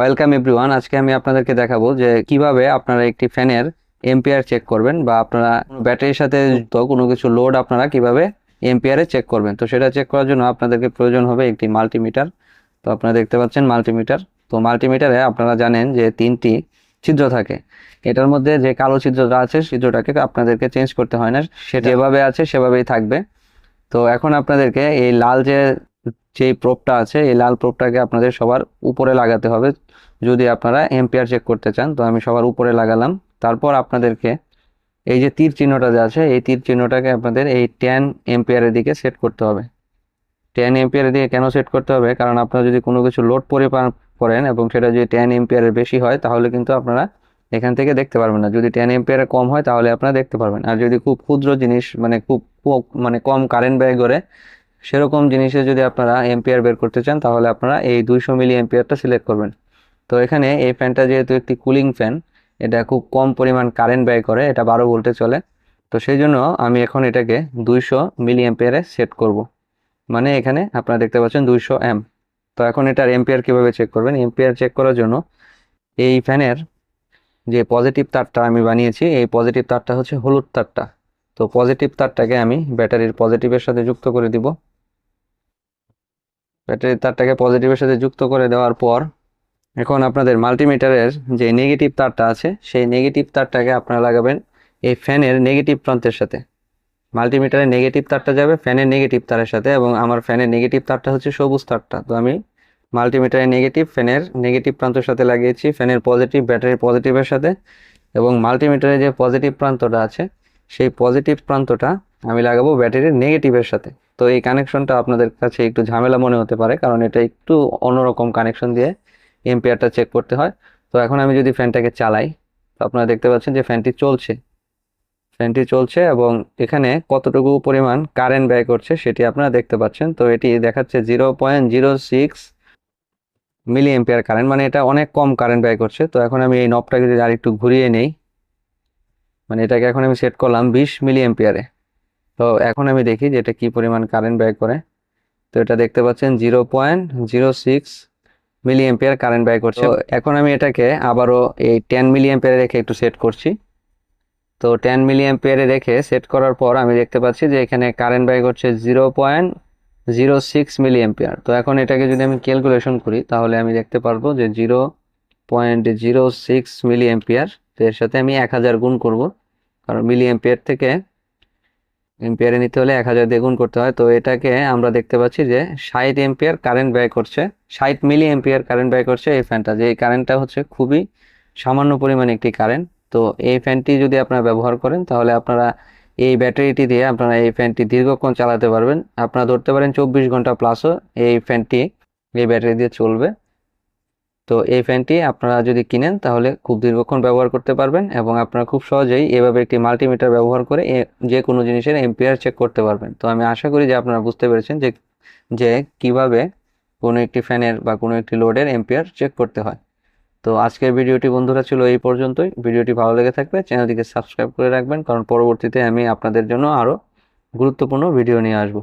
Welcome everyone আজকে আমি আপনাদেরকে দেখাবো যে কীভাবে আপনারা একটি ফ্যানের এম্পিয়ার চেক করবেন বা আপনারা ব্যাটারির সাথে যুক্ত কোনো কিছু লোড আপনারা কীভাবে এম্পিয়ারে চেক করবেন। তো সেটা চেক করার জন্য আপনাদেরকে প্রয়োজন হবে একটি মাল্টিমিটার তো আপনারা দেখতে পাচ্ছেন মাল্টিমিটার তো মাল্টিমিটারে আপনারা জানেন যে তিনটি ছিদ্র থাকে। এটার মধ্যে যে কালো ছিদ্রটা আছে ছিদ্রটাকে আপনাদেরকে চেঞ্জ করতে হয় না। সেটা যেভাবে আছে সেভাবেই থাকবে। তো এখন আপনাদেরকে এই লাল যে যেই প্রোপটা আছে, এই লাল প্রোপটাকে আপনাদের সবার উপরে লাগাতে হবে। যদি আপনারা এম্পিয়ার চেক করতে চান, তো আমি সবার উপরে লাগালাম। তারপর আপনাদেরকে এই যে তীর চিহ্নটা যে আছে, এই তীর চিহ্নটাকে আপনাদের এই টেন এম্পিয়ারের দিকে সেট করতে হবে। টেন এম্পিয়ারের দিকে কেন সেট করতে হবে? কারণ আপনারা যদি কোনো কিছু লোড পরিমাণ করেন এবং সেটা যদি টেন এম্পিয়ারের বেশি হয়, তাহলে কিন্তু আপনারা এখান থেকে দেখতে পারবেন না। যদি টেন এম্পিয়ারের কম হয়, তাহলে আপনারা দেখতে পারবেন। আর যদি খুব ক্ষুদ্র জিনিস মানে খুব- মানে কম কারেন্ট ব্যয় করে সেরকম জিনিসে যদি আপনারা এম্পিয়ার বের করতে চান, তাহলে আপনারা এই দুইশো মিলি এম্পিয়ারটা সিলেক্ট করবেন। তো এখানে এই ফ্যানটা যেহেতু একটি কুলিং ফ্যান এটা খুব কম পরিমাণ কারেন্ট ব্যয় করে, এটা বারো ভোল্টে চলে। তো সেই জন্য আমি এখন এটাকে দুইশো মিলি এম্পিয়ারে সেট করব। মানে এখানে আপনারা দেখতে পাচ্ছেন দুইশো এম তো এখন এটার এম্পিয়ার কীভাবে চেক করবেন? এম্পিয়ার চেক করার জন্য এই ফ্যানের যে পজিটিভ তারটা আমি বানিয়েছি, এই পজিটিভ তারটা হচ্ছে হলুদ তারটা। তো পজিটিভ তারটাকে আমি ব্যাটারির পজিটিভের সাথে যুক্ত করে দিব। ব্যাটারির তারটাকে পজিটিভের সাথে যুক্ত করে দেওয়ার পর এখন আপনাদের মাল্টিমিটারের যে নেগেটিভ তারটা আছে, সেই নেগেটিভ তারটাকে আপনারা লাগাবেন এই ফ্যানের নেগেটিভ প্রান্তের সাথে। মাল্টিমিটারের নেগেটিভ তারটা যাবে ফ্যানের নেগেটিভ তারের সাথে এবং আমার ফ্যানের নেগেটিভ তারটা হচ্ছে সবুজ তারটা। তো আমি মাল্টিমিটারের নেগেটিভ ফ্যানের নেগেটিভ প্রান্তের সাথে লাগিয়েছি ফ্যানের পজিটিভ ব্যাটারির পজিটিভের সাথে এবং মাল্টিমিটারের যে পজিটিভ প্রান্তটা আছে সেই পজিটিভ প্রান্তটা আমি লাগাবো ব্যাটারির নেগেটিভের সাথে। তো এই কানেকশনটা আপনাদের কাছে একটু ঝামেলা মনে হতে পারে, কারণ এটা একটু অন্যরকম কানেকশন দিয়ে এম্পিয়ারটা চেক করতে হয়। তো এখন আমি যদি ফ্যানটাকে চালাই, তো আপনারা দেখতে পাচ্ছেন যে ফ্যানটি চলছে। ফ্যানটি চলছে এবং এখানে কতটুকু পরিমাণ কারেন্ট ব্যয় করছে সেটি আপনারা দেখতে পাচ্ছেন। তো এটি দেখাচ্ছে zero point zero six milliampere current মানে এটা অনেক কম কারেন্ট ব্যয় করছে। তো এখন আমি এই নবটাকে যদি আর একটু ঘুরিয়ে নেই মানে এটাকে এখন আমি সেট করলাম বিশ মিলি এম্পিয়ারে তো এখন আমি দেখি যে এটা কী পরিমাণ কারেন্ট ব্যয় করে। তো এটা দেখতে পাচ্ছেন zero point zero six milliampere current ব্যয় করছে। এখন আমি এটাকে আবারও এই টেন মিলি এম্পিয়ারে রেখে একটু সেট করছি। তো টেন মিলি এম্পিয়ারে রেখে সেট করার পর আমি দেখতে পাচ্ছি যে এখানে কারেন্ট ব্যয় করছে zero point zero six milliampere তো এখন এটাকে যদি আমি ক্যালকুলেশন করি, তাহলে আমি দেখতে পারব যে zero point zero six milliampere তো এর সাথে আমি এক হাজার গুণ করব। কারণ মিলি এম্পিয়ার থেকে এম্পিয়ারে নিতে হলে এক হাজার দিয়ে করতে হয়। তো এটাকে আমরা দেখতে পাচ্ছি যে ষাট এম্পিয়ার কারেন্ট ব্যয় করছে। ষাট মিলি এম্পিয়ার কারেন্ট ব্যয় করছে এই ফ্যানটা যে এই কারেন্টটা হচ্ছে খুবই সামান্য পরিমাণে একটি কারেন্ট তো এই ফ্যানটি যদি আপনারা ব্যবহার করেন, তাহলে আপনারা এই ব্যাটারিটি দিয়ে আপনারা এই ফ্যানটি দীর্ঘক্ষণ চালাতে পারবেন। আপনারা ধরতে পারেন চব্বিশ ঘণ্টা প্লাসও এই ফ্যানটি এই ব্যাটারি দিয়ে চলবে। তো এই ফ্যানটি আপনারা যদি কিনেন, তাহলে খুব দীর্ঘক্ষণ ব্যবহার করতে পারবেন এবং আপনারা খুব সহজেই এভাবে একটি মাল্টিমিটার ব্যবহার করে যে কোনো জিনিসের এম্পিয়ার চেক করতে পারবেন। তো আমি আশা করি যে আপনারা বুঝতে পেরেছেন যে যে কীভাবে কোনো একটি ফ্যানের বা কোনো একটি লোডের এম্পিয়ার চেক করতে হয়। তো আজকের ভিডিওটি বন্ধুরা ছিল এই পর্যন্তই। ভিডিওটি ভালো লেগে থাকবে চ্যানেলটিকে সাবস্ক্রাইব করে রাখবেন, কারণ পরবর্তীতে আমি আপনাদের জন্য আরও গুরুত্বপূর্ণ ভিডিও নিয়ে আসব।